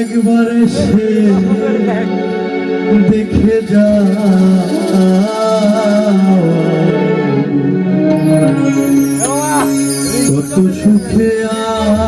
একবার সে দেখে যা কত সুখে আছি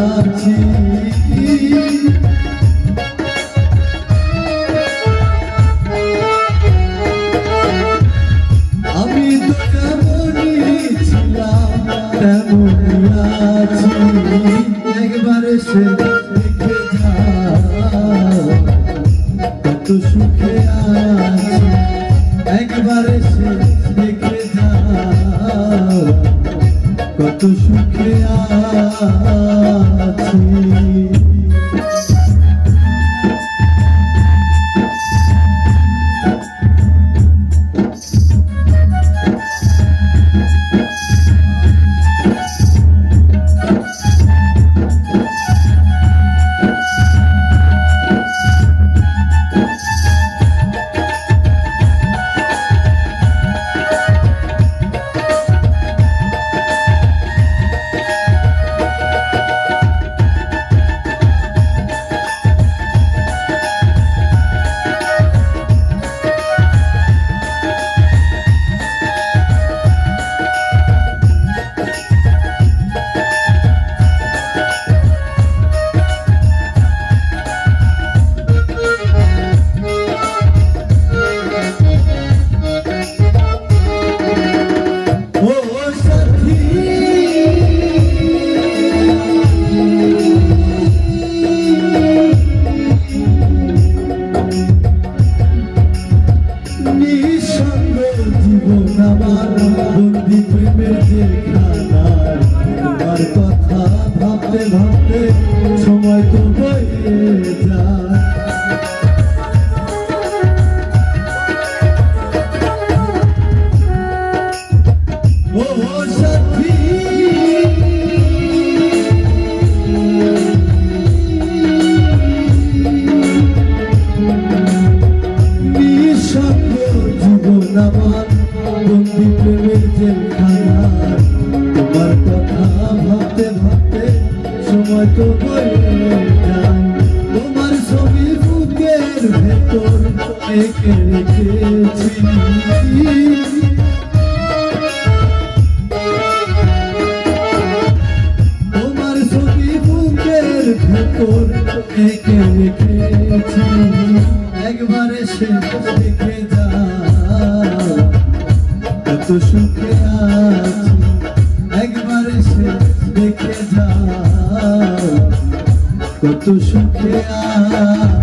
আছি। আমি তো তেমনই ছিলাম তেমনই আছি। একবার এসে নিঃসঙ্গ জীবন ভাবতে ভাবতে সময় তো বয়ে যায়। তোমার ছবি বুকের ভেতর একে রেখেছি তোমার বুকের ভেতর একবারে সে দেখে যা কত সুখে আছি একবারে সে দেখে যা কত সুখে আ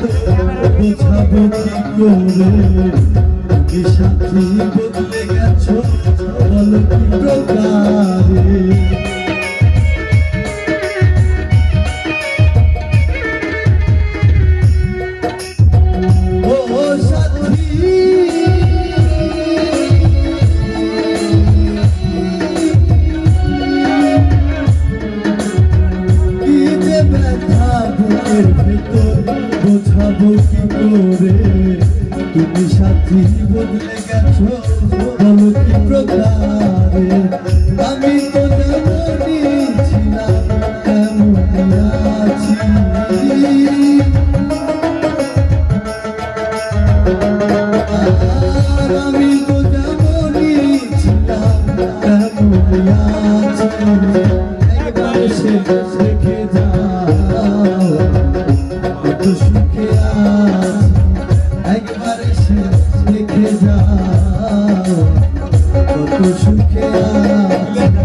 বোঝাবো কি করে? সাথী বদলে গেছো? বল কি তুমি বদলে গেছো আমি তো Yeah.